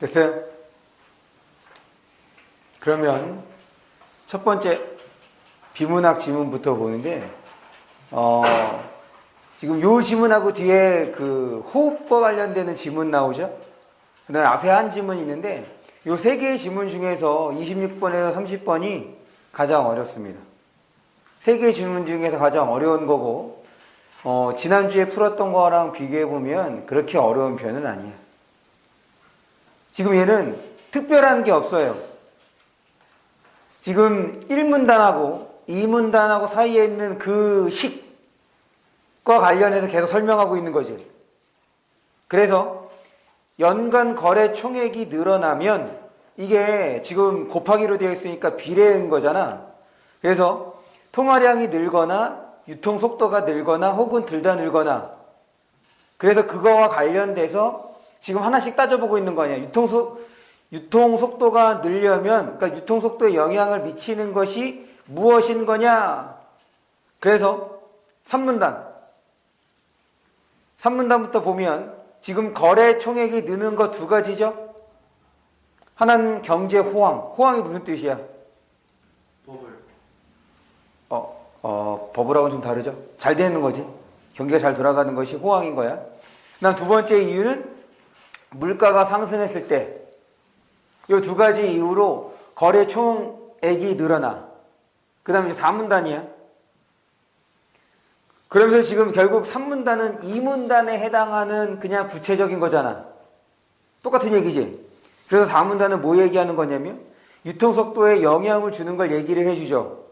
됐어요? 그러면 첫 번째 비문학 지문부터 보는데 어, 지금 요 지문하고 뒤에 그 호흡과 관련되는 지문 나오죠? 그 다음에 앞에 한 지문이 있는데 요 세 개의 지문 중에서 26번에서 30번이 가장 어렵습니다. 세 개의 질문 중에서 가장 어려운 거고 어, 지난주에 풀었던 거랑 비교해 보면 그렇게 어려운 편은 아니에요. 지금 얘는 특별한 게 없어요. 지금 1문단하고 2문단하고 사이에 있는 그 식과 관련해서 계속 설명하고 있는 거지. 그래서 연간 거래 총액이 늘어나면 이게 지금 곱하기로 되어 있으니까 비례인 거잖아. 그래서 통화량이 늘거나 유통 속도가 늘거나 혹은 둘 다 늘거나 그래서 그거와 관련돼서 지금 하나씩 따져보고 있는 거 아니야. 유통 속 유통 속도가 늘려면 그러니까 유통 속도에 영향을 미치는 것이 무엇인 거냐? 그래서 3문단 3문단부터 보면 지금 거래 총액이 느는 거 두 가지죠. 하나는 경제 호황. 호황이 무슨 뜻이야? 법을 어, 어, 버블하고는 좀 다르죠? 잘 되는 거지. 경기가 잘 돌아가는 것이 호황인 거야. 그 다음 두 번째 이유는 물가가 상승했을 때, 이 두 가지 이유로 거래 총액이 늘어나. 그 다음에 이제 4문단이야. 그러면서 지금 결국 3문단은 2문단에 해당하는 그냥 구체적인 거잖아. 똑같은 얘기지. 그래서 4문단은 뭐 얘기하는 거냐면, 유통속도에 영향을 주는 걸 얘기를 해주죠.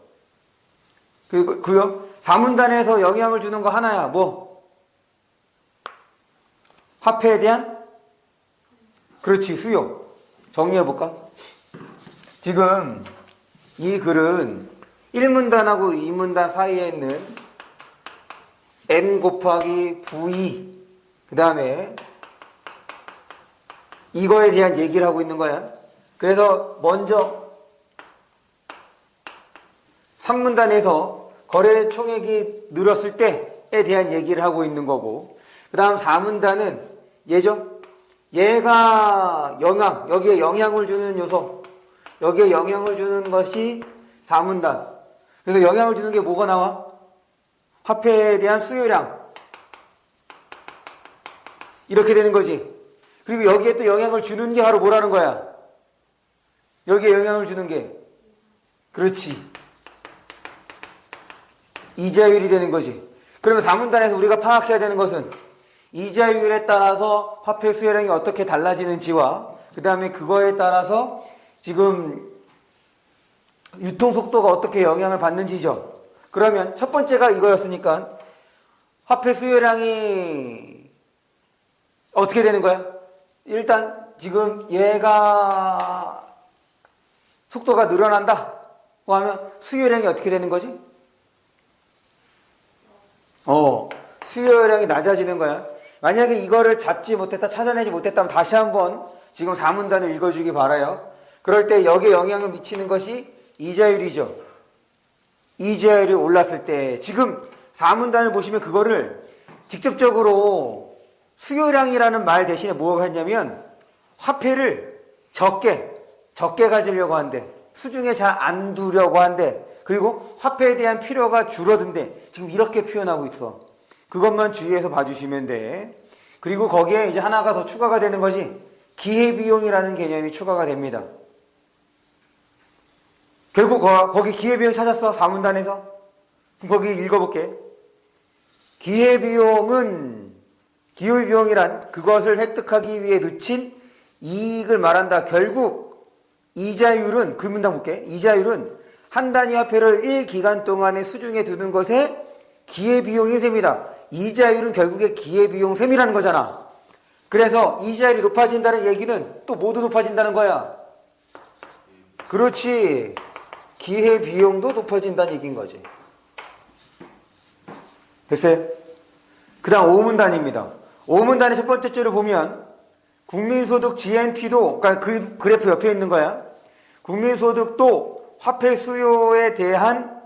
그리고 그요 4문단에서 영향을 주는 거 하나야. 뭐? 화폐에 대한 그렇지 수요. 정리해 볼까? 지금 이 글은 1문단하고 2문단 사이에 있는 n 곱하기 v 그 다음에 이거에 대한 얘기를 하고 있는 거야. 그래서 먼저 3문단에서 거래 총액이 늘었을 때에 대한 얘기를 하고 있는 거고 그 다음 4문단은 얘죠 얘가 영향 여기에 영향을 주는 요소. 여기에 영향을 주는 것이 4문단. 그래서 영향을 주는 게 뭐가 나와? 화폐에 대한 수요량. 이렇게 되는 거지. 그리고 여기에 또 영향을 주는 게 바로 뭐라는 거야? 여기에 영향을 주는 게. 그렇지. 이자율이 되는 거지. 그러면 4문단에서 우리가 파악해야 되는 것은 이자율에 따라서 화폐 수요량이 어떻게 달라지는지와 그 다음에 그거에 따라서 지금 유통 속도가 어떻게 영향을 받는지죠. 그러면 첫 번째가 이거였으니까 화폐 수요량이 어떻게 되는 거야? 일단 지금 얘가 속도가 늘어난다. 하면 수요량이 어떻게 되는 거지? 어, 수요량이 낮아지는 거야. 만약에 이거를 잡지 못했다, 찾아내지 못했다면 다시 한번 지금 4문단을 읽어주기 바라요. 그럴 때 여기에 영향을 미치는 것이 이자율이죠. 이자율이 올랐을 때 지금 4문단을 보시면 그거를 직접적으로 수요량이라는 말 대신에 뭐가 했냐면 화폐를 적게 적게 가지려고 한대. 수중에 잘 안 두려고 한대. 그리고 화폐에 대한 필요가 줄어든대. 지금 이렇게 표현하고 있어. 그것만 주의해서 봐주시면 돼. 그리고 거기에 이제 하나가 더 추가가 되는 것이 기회비용이라는 개념이 추가가 됩니다. 결국 거, 거기 기회비용 찾았어? 사문단에서? 거기 읽어볼게. 기회비용은, 기회비용이란 그것을 획득하기 위해 놓친 이익을 말한다. 결국 이자율은, 그 문단 볼게. 이자율은 한 단위 화폐를 1기간 동안에 수중에 두는 것에 기회비용이 셈이다. 이자율은 결국에 기회비용 셈이라는 거잖아. 그래서 이자율이 높아진다는 얘기는 또 모두 높아진다는 거야. 그렇지. 기회비용도 높아진다는 얘기인 거지. 됐어요? 그 다음 5문단입니다. 5문단의 첫 번째 줄을 보면 국민소득 GNP도, 그러니까 그 그래프 옆에 있는 거야. 국민소득도 화폐 수요에 대한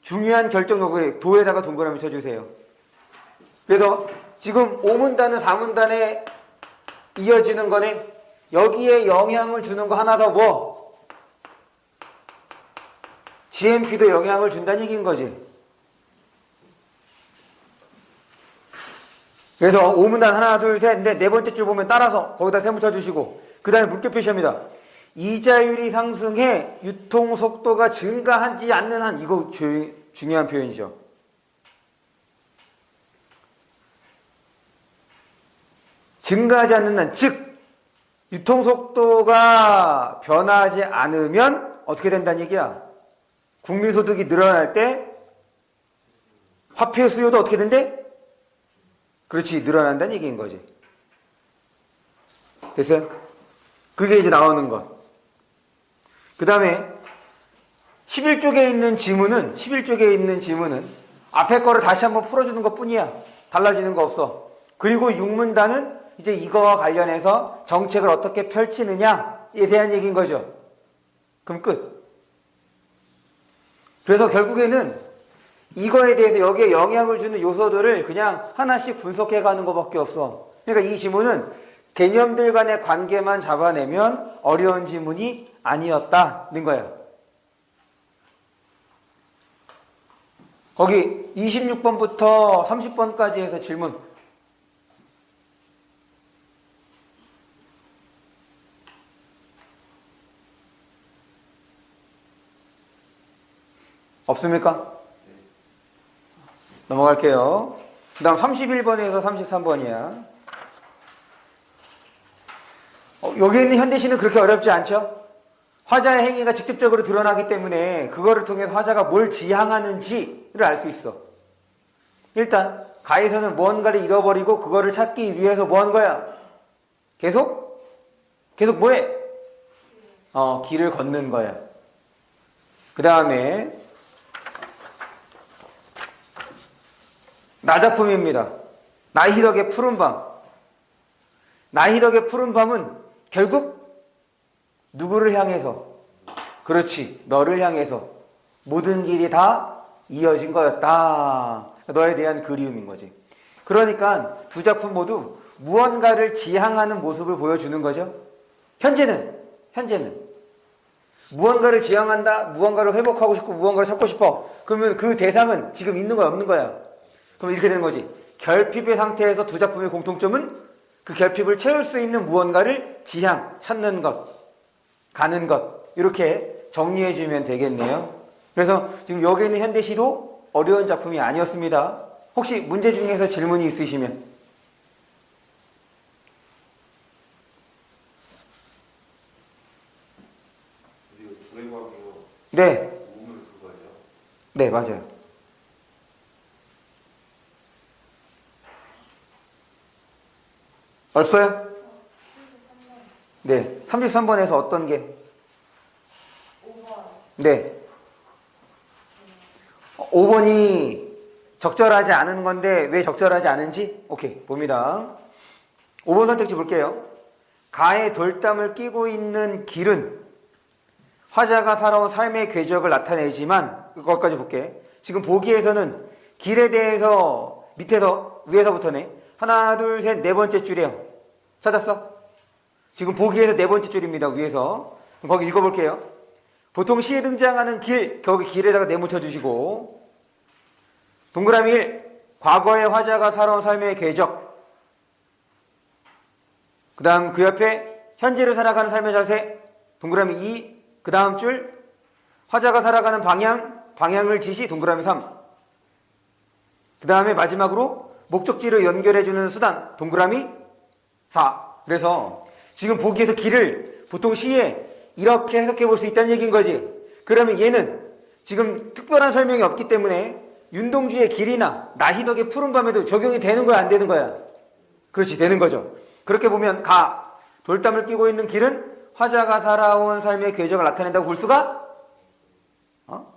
중요한 결정 요구에 도에다가 동그라미 쳐주세요. 그래서 지금 5문단은 4문단에 이어지는 거네. 여기에 영향을 주는 거 하나 더 뭐? GMP도 영향을 준다는 얘기인 거지. 그래서 오문단 하나, 둘, 셋, 넷, 네 번째 줄 보면 따라서 거기다 세 붙여주시고, 그 다음에 물결 표시합니다. 이자율이 상승해 유통 속도가 증가하지 않는 한, 이거 주, 중요한 표현이죠. 증가하지 않는 한, 즉, 유통 속도가 변하지 않으면 어떻게 된다는 얘기야? 국민 소득이 늘어날 때 화폐 수요도 어떻게 된대? 그렇지, 늘어난다는 얘기인 거지. 됐어요? 그게 이제 나오는 것. 그 다음에 11쪽에 있는 지문은, 11쪽에 있는 지문은 앞에 거를 다시 한번 풀어주는 것 뿐이야. 달라지는 거 없어. 그리고 육문단은 이제 이거와 관련해서 정책을 어떻게 펼치느냐에 대한 얘기인 거죠. 그럼 끝. 그래서 결국에는 이거에 대해서 여기에 영향을 주는 요소들을 그냥 하나씩 분석해 가는 것밖에 없어. 그러니까 이 지문은 개념들 간의 관계만 잡아내면 어려운 지문이 아니었다는 거야. 거기 26번부터 30번까지 해서 질문. 없습니까? 넘어갈게요. 그 다음 31번에서 33번이야. 어, 여기 있는 현대시는 그렇게 어렵지 않죠? 화자의 행위가 직접적으로 드러나기 때문에 그거를 통해서 화자가 뭘 지향하는지를 알 수 있어. 일단 가에서는 무언가를 잃어버리고 그거를 찾기 위해서 뭐 하는 거야? 계속? 계속 뭐해? 어, 길을 걷는 거야. 그 다음에 나 작품입니다. 나희덕의 푸른 밤. 나희덕의 푸른 밤은 결국 누구를 향해서? 그렇지. 너를 향해서 모든 길이 다 이어진 거였다. 너에 대한 그리움인 거지. 그러니까 두 작품 모두 무언가를 지향하는 모습을 보여주는 거죠. 현재는, 현재는 무언가를 지향한다, 무언가를 회복하고 싶고, 무언가를 찾고 싶어. 그러면 그 대상은 지금 있는 거야, 없는 거야? 그럼 이렇게 되는 거지. 결핍의 상태에서 두 작품의 공통점은 그 결핍을 채울 수 있는 무언가를 지향, 찾는 것, 가는 것. 이렇게 정리해 주면 되겠네요. 그래서 지금 여기 있는 현대시도 어려운 작품이 아니었습니다. 혹시 문제 중에서 질문이 있으시면 네? 네 맞아요. 없어요? 네, 33번에서 어떤 게? 5번. 네. 5번이 적절하지 않은 건데 왜 적절하지 않은지? 오케이, 봅니다. 5번 선택지 볼게요. 가에 돌담을 끼고 있는 길은 화자가 살아온 삶의 궤적을 나타내지만 그것까지 볼게. 지금 보기에서는 길에 대해서 밑에서 위에서부터네. 하나, 둘, 셋, 네 번째 줄이에요. 찾았어? 지금 보기에서 네 번째 줄입니다. 위에서. 거기 읽어볼게요. 보통 시에 등장하는 길, 거기 길에다가 네모쳐 주시고 동그라미 1. 과거의 화자가 살아온 삶의 궤적 그 다음 그 옆에 현재를 살아가는 삶의 자세 동그라미 2. 그 다음 줄 화자가 살아가는 방향, 방향을 지시 동그라미 3. 그 다음에 마지막으로 목적지를 연결해주는 수단 동그라미 4. 그래서 지금 보기에서 길을 보통 시에 이렇게 해석해 볼 수 있다는 얘기인 거지. 그러면 얘는 지금 특별한 설명이 없기 때문에 윤동주의 길이나 나희덕의 푸른 밤에도 적용이 되는 거야, 안 되는 거야? 그렇지, 되는 거죠. 그렇게 보면 가, 돌담을 끼고 있는 길은 화자가 살아온 삶의 궤적을 나타낸다고 볼 수가? 어?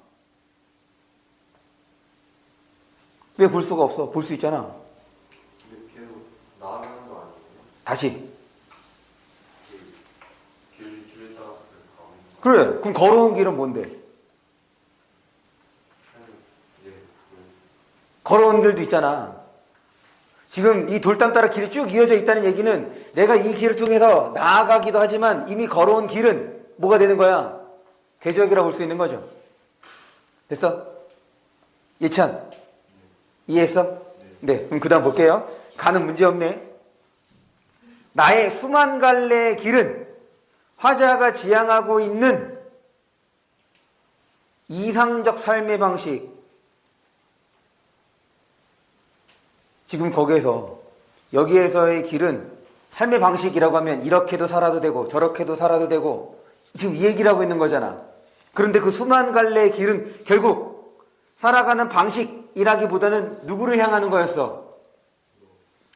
왜 볼 수가 없어? 볼 수 있잖아. 근데 계속 나가는 거 아니에요? 다시. 길, 길 그래. 그럼 걸어온 길은 뭔데? 걸어온 길도 있잖아. 지금 이 돌담 따라 길이 쭉 이어져 있다는 얘기는 내가 이 길을 통해서 나아가기도 하지만 이미 걸어온 길은 뭐가 되는 거야? 궤적이라고 볼 수 있는 거죠. 됐어? 예찬 이해했어? 네. 그럼 그 다음 볼게요. 가는 문제 없네. 나의 수만 갈래의 길은 화자가 지향하고 있는 이상적 삶의 방식. 지금 거기에서 여기에서의 길은 삶의 방식이라고 하면 이렇게도 살아도 되고 저렇게도 살아도 되고 지금 이 얘기를 하고 있는 거잖아. 그런데 그 수만 갈래의 길은 결국 살아가는 방식이라기보다는 누구를 향하는 거였어?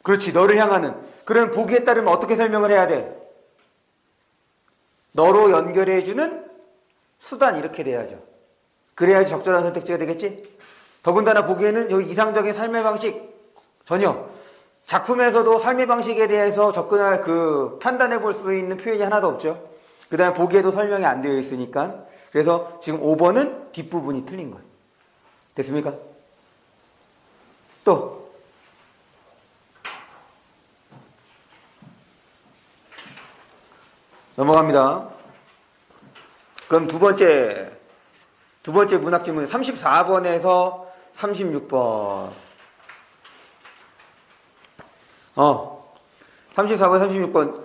그렇지, 너를 향하는. 그런 보기에 따르면 어떻게 설명을 해야 돼? 너로 연결해주는 수단 이렇게 돼야죠. 그래야지 적절한 선택지가 되겠지? 더군다나 보기에는 여기 이상적인 삶의 방식 전혀 작품에서도 삶의 방식에 대해서 접근할 그 판단해 볼 수 있는 표현이 하나도 없죠. 그 다음에 보기에도 설명이 안 되어 있으니까. 그래서 지금 5번은 뒷부분이 틀린 거예요. 됐습니까? 또. 넘어갑니다. 그럼 두 번째, 두 번째 문학 질문 34번에서 36번. 어, 34번, 36번.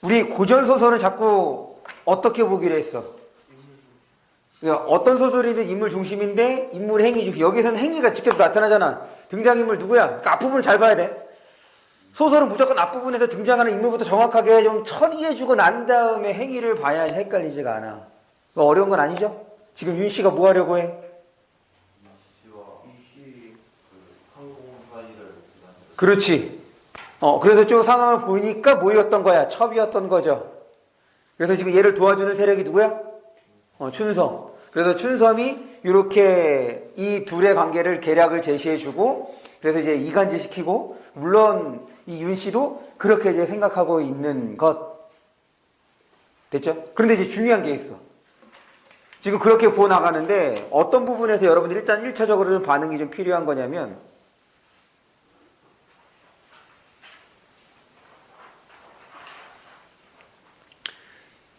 우리 고전소설은 자꾸 어떻게 보기로 했어? 그러니까 어떤 소설이든 인물 중심인데 인물 행위 중심. 여기서는 행위가 직접 나타나잖아. 등장인물 누구야? 그러니까 앞부분을 잘 봐야 돼. 소설은 무조건 앞부분에서 등장하는 인물부터 정확하게 좀 처리해주고 난 다음에 행위를 봐야 헷갈리지가 않아. 어려운 건 아니죠? 지금 윤 씨가 뭐 하려고 해? 그렇지. 어, 그래서 쭉 상황을 보니까 뭐였던 거야? 첩이었던 거죠. 그래서 지금 얘를 도와주는 세력이 누구야? 어, 춘섬. 그래서 춘섬이 이렇게 이 둘의 관계를 계략을 제시해주고, 그래서 이제 이간질 시키고, 물론 이윤 씨도 그렇게 이제 생각하고 있는 것. 됐죠? 그런데 이제 중요한 게 있어. 지금 그렇게 보어 나가는데 어떤 부분에서 여러분들 일단 1차적으로 좀 반응이 좀 필요한 거냐면,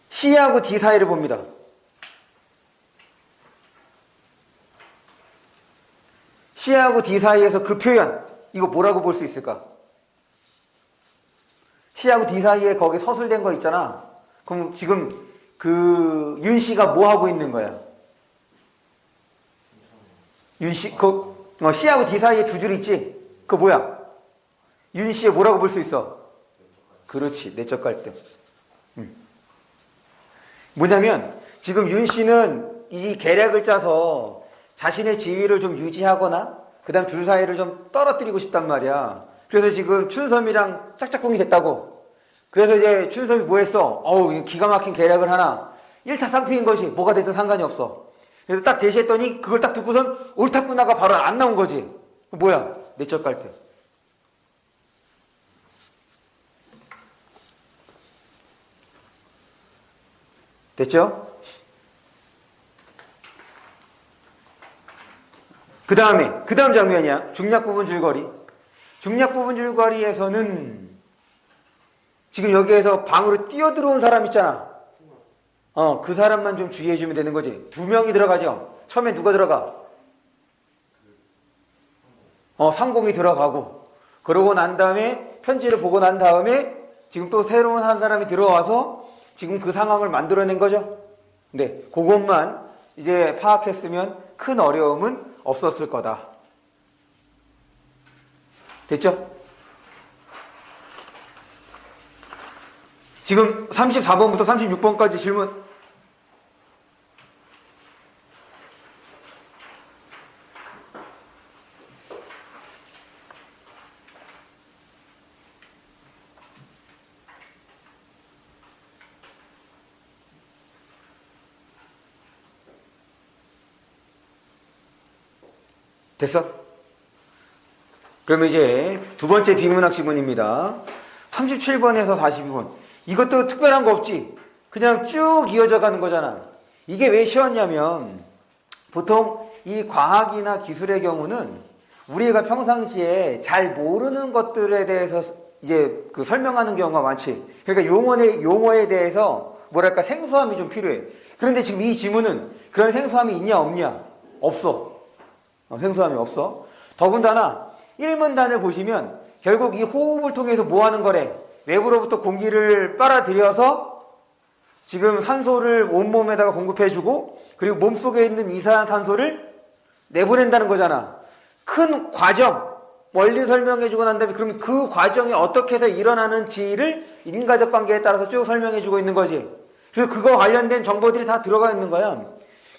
C하고 D 사이를 봅니다. C하고 D 사이에서 그 표현, 이거 뭐라고 볼 수 있을까? C하고 D 사이에 거기 서술된 거 있잖아. 그럼 지금 그 윤 씨가 뭐 하고 있는 거야? 윤 씨, 그 어, C하고 D 사이에 두 줄 있지? 그거 뭐야? 윤 씨의 뭐라고 볼 수 있어? 그렇지, 내적 갈등. 뭐냐면 지금 윤 씨는 이 계략을 짜서 자신의 지위를 좀 유지하거나 그다음 둘 사이를 좀 떨어뜨리고 싶단 말이야. 그래서 지금 춘섬이랑 짝짝꿍이 됐다고. 그래서 이제 춘섬이 뭐 했어? 어우 기가 막힌 계략을 하나. 일타 쌍피인 것이 뭐가 됐든 상관이 없어. 그래서 딱 제시했더니 그걸 딱 듣고선 옳다구나가 바로 안 나온 거지. 뭐야? 내적 갈등. 됐죠? 그 다음에, 그 다음 장면이야. 중략 부분 줄거리. 중략 부분 줄거리에서는 지금 여기에서 방으로 뛰어들어온 사람 있잖아. 어, 그 사람만 좀 주의해주면 되는 거지. 두 명이 들어가죠. 처음에 누가 들어가? 어, 상공이 들어가고. 그러고 난 다음에 편지를 보고 난 다음에 지금 또 새로운 한 사람이 들어와서 지금 그 상황을 만들어낸 거죠. 네, 그것만 이제 파악했으면 큰 어려움은 없었을 거다. 됐죠? 지금 34번부터 36번까지 질문. 됐어? 그러면 이제 두 번째 비문학 지문입니다. 37번에서 42번. 이것도 특별한 거 없지? 그냥 쭉 이어져 가는 거잖아. 이게 왜 쉬웠냐면 보통 이 과학이나 기술의 경우는 우리가 평상시에 잘 모르는 것들에 대해서 이제 그 설명하는 경우가 많지. 그러니까 용어의 용어에 대해서 뭐랄까 생소함이 좀 필요해. 그런데 지금 이 지문은 그런 생소함이 있냐 없냐? 없어. 어, 생소함이 없어. 더군다나 1문단을 보시면 결국 이 호흡을 통해서 뭐 하는 거래? 외부로부터 공기를 빨아들여서 지금 산소를 온몸에다가 공급해주고 그리고 몸속에 있는 이산화탄소를 내보낸다는 거잖아. 큰 과정, 원리 설명해주고 난 다음에 그러면 그 과정이 어떻게 해서 일어나는지를 인과적 관계에 따라서 쭉 설명해주고 있는 거지. 그래서 그거 관련된 정보들이 다 들어가 있는 거야.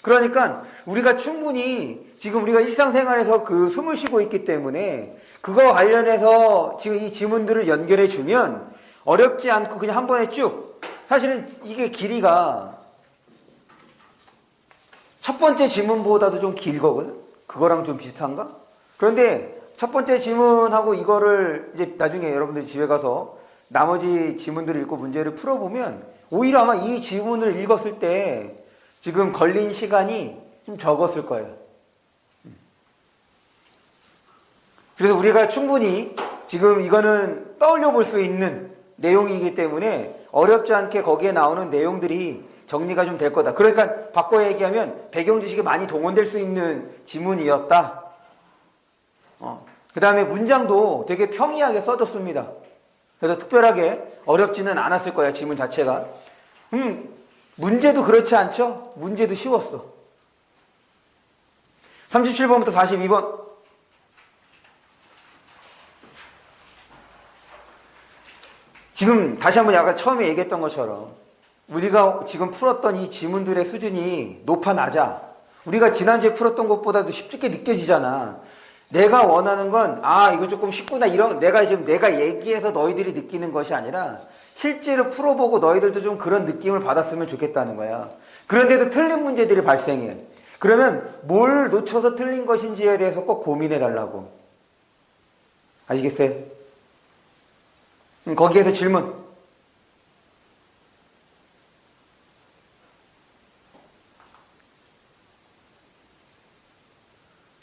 그러니까 우리가 충분히 지금 우리가 일상생활에서 그 숨을 쉬고 있기 때문에 그거 관련해서 지금 이 지문들을 연결해 주면 어렵지 않고 그냥 한 번에 쭉 사실은 이게 길이가 첫 번째 지문보다도 좀 길거든? 그거랑 좀 비슷한가? 그런데 첫 번째 지문하고 이거를 이제 나중에 여러분들이 집에 가서 나머지 지문들을 읽고 문제를 풀어보면 오히려 아마 이 지문을 읽었을 때 지금 걸린 시간이 좀 적었을 거예요. 그래서 우리가 충분히 지금 이거는 떠올려 볼 수 있는 내용이기 때문에 어렵지 않게 거기에 나오는 내용들이 정리가 좀 될 거다. 그러니까 바꿔 얘기하면 배경 지식이 많이 동원될 수 있는 지문이었다. 어. 그 다음에 문장도 되게 평이하게 써졌습니다. 그래서 특별하게 어렵지는 않았을 거야, 지문 자체가. 음, 문제도 그렇지 않죠? 문제도 쉬웠어. 37번부터 42번. 지금 다시 한번 약간 처음에 얘기했던 것처럼 우리가 지금 풀었던 이 지문들의 수준이 높아 낮아. 우리가 지난주에 풀었던 것보다도 쉽게 느껴지잖아. 내가 원하는 건, 아, 이거 조금 쉽구나. 이런, 내가 지금 내가 얘기해서 너희들이 느끼는 것이 아니라 실제로 풀어보고 너희들도 좀 그런 느낌을 받았으면 좋겠다는 거야. 그런데도 틀린 문제들이 발생해. 그러면 뭘 놓쳐서 틀린 것인지에 대해서 꼭 고민해 달라고. 아시겠어요? 음, 거기에서 질문.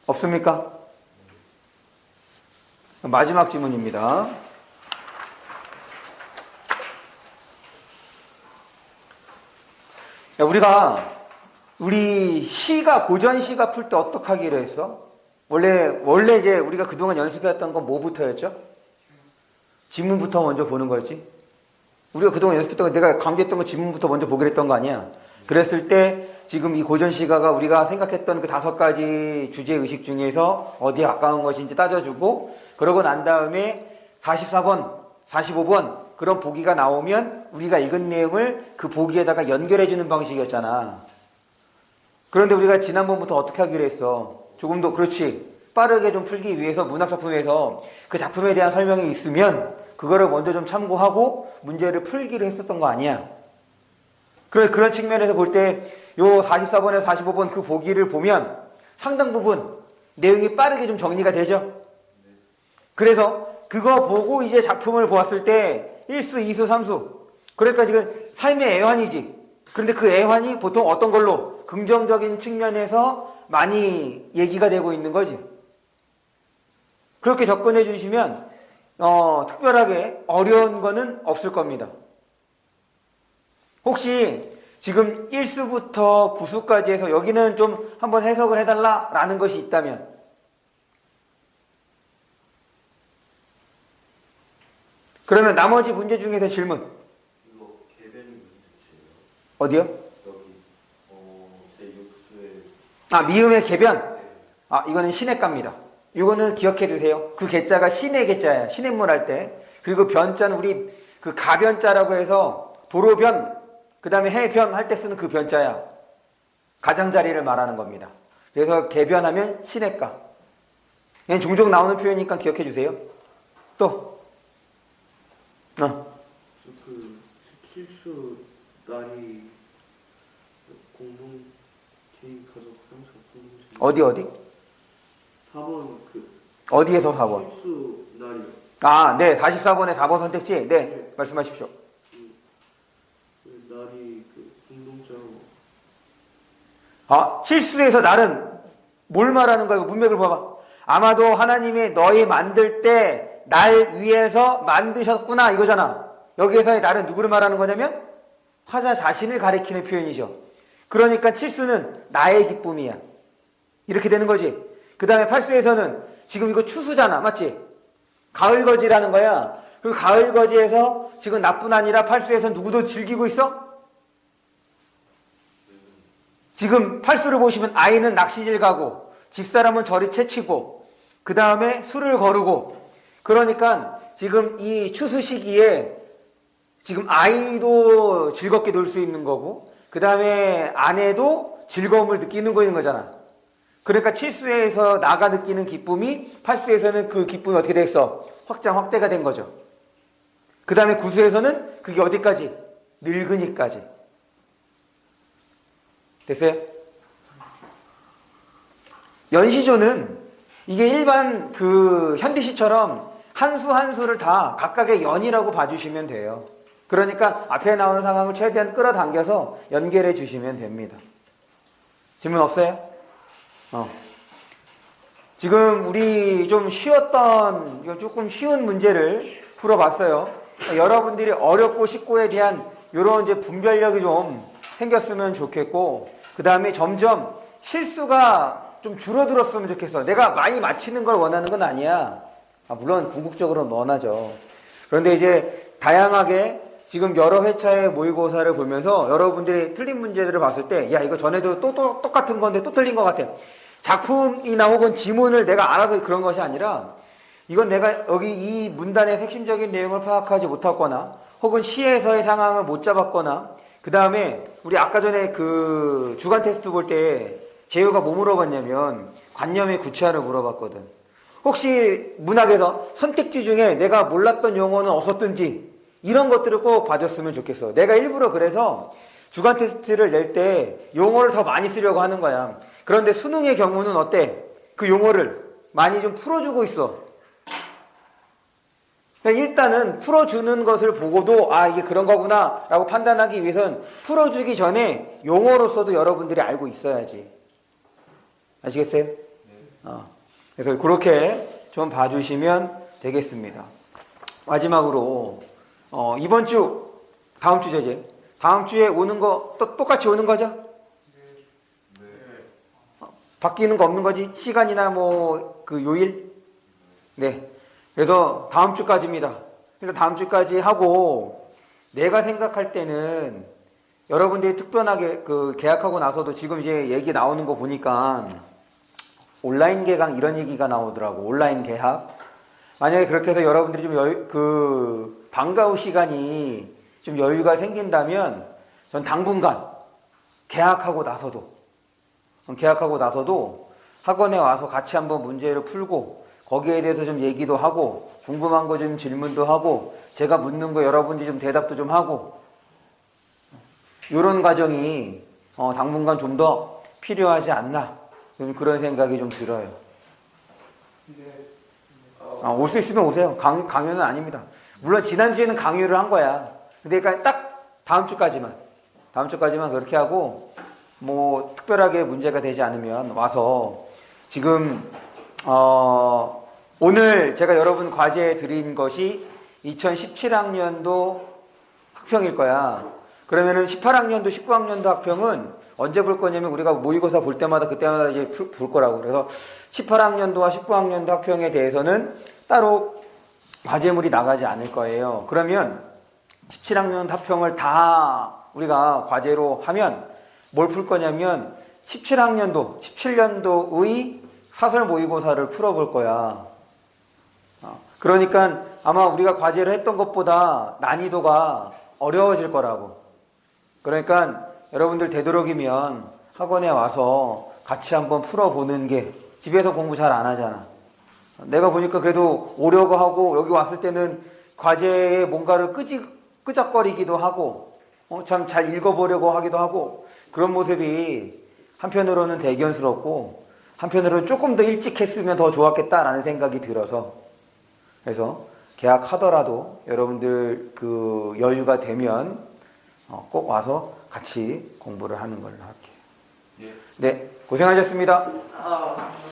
없습니까? 마지막 질문입니다. 우리가 우리 시가 고전 시가 풀 때 어떻게 하기로 했어? 원래 원래 이제 우리가 그동안 연습했던 건 뭐부터였죠? 지문부터 먼저 보는 거였지. 우리가 그동안 연습했던 거 내가 강조했던 거 지문부터 먼저 보기로 했던 거 아니야. 그랬을 때 지금 이 고전 시가가 우리가 생각했던 그 다섯 가지 주제 의식 중에서 어디에 가까운 것인지 따져주고 그러고 난 다음에 44번, 45번 그런 보기가 나오면 우리가 읽은 내용을 그 보기에다가 연결해 주는 방식이었잖아. 그런데 우리가 지난번부터 어떻게 하기로 했어? 조금 더 그렇지. 빠르게 좀 풀기 위해서 문학 작품에서 그 작품에 대한 설명이 있으면 그거를 먼저 좀 참고하고 문제를 풀기로 했었던 거 아니야. 그래, 그런 측면에서 볼 때 요 44번에서 45번 그 보기를 보면 상당 부분 내용이 빠르게 좀 정리가 되죠. 그래서 그거 보고 이제 작품을 보았을 때 1수, 2수, 3수. 그러니까 지금 삶의 애환이지. 그런데 그 애환이 보통 어떤 걸로 긍정적인 측면에서 많이 얘기가 되고 있는 거지. 그렇게 접근해 주시면 어, 특별하게 어려운 거는 없을 겁니다. 혹시 지금 1수부터 9수까지 해서 여기는 좀 한번 해석을 해달라라는 것이 있다면 그러면 나머지 문제 중에서 질문? 어디요? 여기 어, 제 6수에 아 미음의 개변? 네. 아 이거는 신해가입니다. 이거는 기억해 두세요. 그 개자가 신의 개자야. 신해문 할 때. 그리고 변자는 우리 그 가변자라고 해서 도로변 그 다음에 해변 할 때 쓰는 그 변자야. 가장자리를 말하는 겁니다. 그래서 개변하면 얘는 종종 나오는 표현이니까 기억해 주세요. 또 어. 그 필수 날이 공동 개인 가족 형사 공동체 어디 어디 4번 그 어디에서 4번 필수 날이 아, 네, 44번에 4번 선택지. 네, 말씀하십시오. 그 날이 그 공동체하고 아, 실수에서 날은 뭘 말하는 거야? 문맥을 봐봐. 아마도 하나님의 너희 만들 때 날 위해서 만드셨구나 이거잖아. 여기에서의 나는 누구를 말하는 거냐면 화자 자신을 가리키는 표현이죠. 그러니까 칠수는 나의 기쁨이야. 이렇게 되는 거지. 그 다음에 팔수에서는 지금 이거 추수잖아. 맞지? 가을거지라는 거야. 그 가을거지에서 지금 나뿐 아니라 팔수에서 누구도 즐기고 있어? 지금 팔수를 보시면 아이는 낚시질 가고 집사람은 저리 채치고 그 다음에 술을 거르고 그러니까 지금 이 추수 시기에 지금 아이도 즐겁게 놀 수 있는 거고 그 다음에 아내도 즐거움을 느끼는 거인 거잖아. 그러니까 칠수에서 나가 느끼는 기쁨이 팔수에서는 그 기쁨이 어떻게 됐어? 확장 확대가 된 거죠. 그 다음에 구수에서는 그게 어디까지? 늙으니까지. 됐어요? 연시조는 이게 일반 그 현디시처럼 한 수 한 수를 다 각각의 연이라고 봐주시면 돼요. 그러니까 앞에 나오는 상황을 최대한 끌어당겨서 연결해 주시면 됩니다. 질문 없어요? 어. 지금 우리 좀 이거 조금 쉬운 문제를 풀어봤어요. 여러분들이 어렵고 쉽고에 대한 이런 이제 분별력이 좀 생겼으면 좋겠고, 그 다음에 점점 실수가 좀 줄어들었으면 좋겠어. 내가 많이 맞히는 걸 원하는 건 아니야. 아, 물론 궁극적으로는 원하죠. 그런데 이제 다양하게 지금 여러 회차의 모의고사를 보면서 여러분들이 틀린 문제들을 봤을 때, 야, 이거 전에도 또, 또 똑같은 건데 또 틀린 것 같아. 작품이나 혹은 지문을 내가 알아서 그런 것이 아니라, 이건 내가 여기 이 문단의 핵심적인 내용을 파악하지 못했거나, 혹은 시에서의 상황을 못 잡았거나, 그 다음에 우리 아까 전에 그 주간 테스트 볼 때 재효가 뭐 물어봤냐면 관념의 구체화를 물어봤거든. 혹시 문학에서 선택지 중에 내가 몰랐던 용어는 없었든지 이런 것들을 꼭 봐줬으면 좋겠어. 내가 일부러 그래서 주간 테스트를 낼 때 용어를 더 많이 쓰려고 하는 거야. 그런데 수능의 경우는 어때? 그 용어를 많이 좀 풀어주고 있어. 일단은 풀어주는 것을 보고도 아 이게 그런 거구나 라고 판단하기 위해선 풀어주기 전에 용어로서도 여러분들이 알고 있어야지 아시겠어요? 어. 그래서 그렇게 좀 봐주시면 되겠습니다 마지막으로 어, 이번 주 다음 주죠 이제 다음 주에 오는 거 또 똑같이 오는 거죠? 어, 바뀌는 거 없는 거지? 시간이나 뭐 그 요일? 네 그래서 다음 주까지입니다. 그래서 다음 주까지 하고 내가 생각할 때는 여러분들이 특별하게 그 계약하고 나서도 지금 이제 얘기 나오는 거 보니까 온라인 개강 이런 얘기가 나오더라고. 온라인 계약. 만약에 그렇게 해서 여러분들이 좀 여유, 그 방과 후 시간이 좀 여유가 생긴다면 전 당분간 계약하고 나서도 계약하고 나서도 학원에 와서 같이 한번 문제를 풀고 거기에 대해서 좀 얘기도 하고 궁금한 거 좀 질문도 하고 제가 묻는 거 여러분들이 좀 대답도 좀 하고 이런 과정이 어, 당분간 좀 더 필요하지 않나 좀 그런 생각이 좀 들어요. 아, 올수 있으면 오세요. 강, 강요는 아닙니다. 물론 지난주에는 강요를 한 거야. 그러니까 딱 다음 주까지만 다음 주까지만 그렇게 하고 뭐 특별하게 문제가 되지 않으면 와서 지금 어, 오늘 제가 여러분 과제에 드린 것이 2017학년도 학평일 거야. 그러면은 18학년도, 19학년도 학평은 언제 볼 거냐면 우리가 모의고사 볼 때마다 그때마다 이제 풀- 볼 거라고. 그래서 18학년도와 19학년도 학평에 대해서는 따로 과제물이 나가지 않을 거예요. 그러면 17학년 학평을 다 우리가 과제로 하면 뭘 풀 거냐면 17학년도, 17년도의 사설 모의고사를 풀어볼 거야. 어, 그러니까 아마 우리가 과제를 했던 것보다 난이도가 어려워질 거라고. 그러니까 여러분들 되도록이면 학원에 와서 같이 한번 풀어보는 게 집에서 공부 잘 안 하잖아. 내가 보니까 그래도 오려고 하고 여기 왔을 때는 과제에 뭔가를 끄지, 끄적거리기도 하고 어, 참 잘 읽어보려고 하기도 하고 그런 모습이 한편으로는 대견스럽고 한편으로는 조금 더 일찍 했으면 더 좋았겠다라는 생각이 들어서 그래서 계약하더라도 여러분들 그 여유가 되면 어, 꼭 와서 같이 공부를 하는 걸로 할게요. 예. 네, 고생하셨습니다. 아,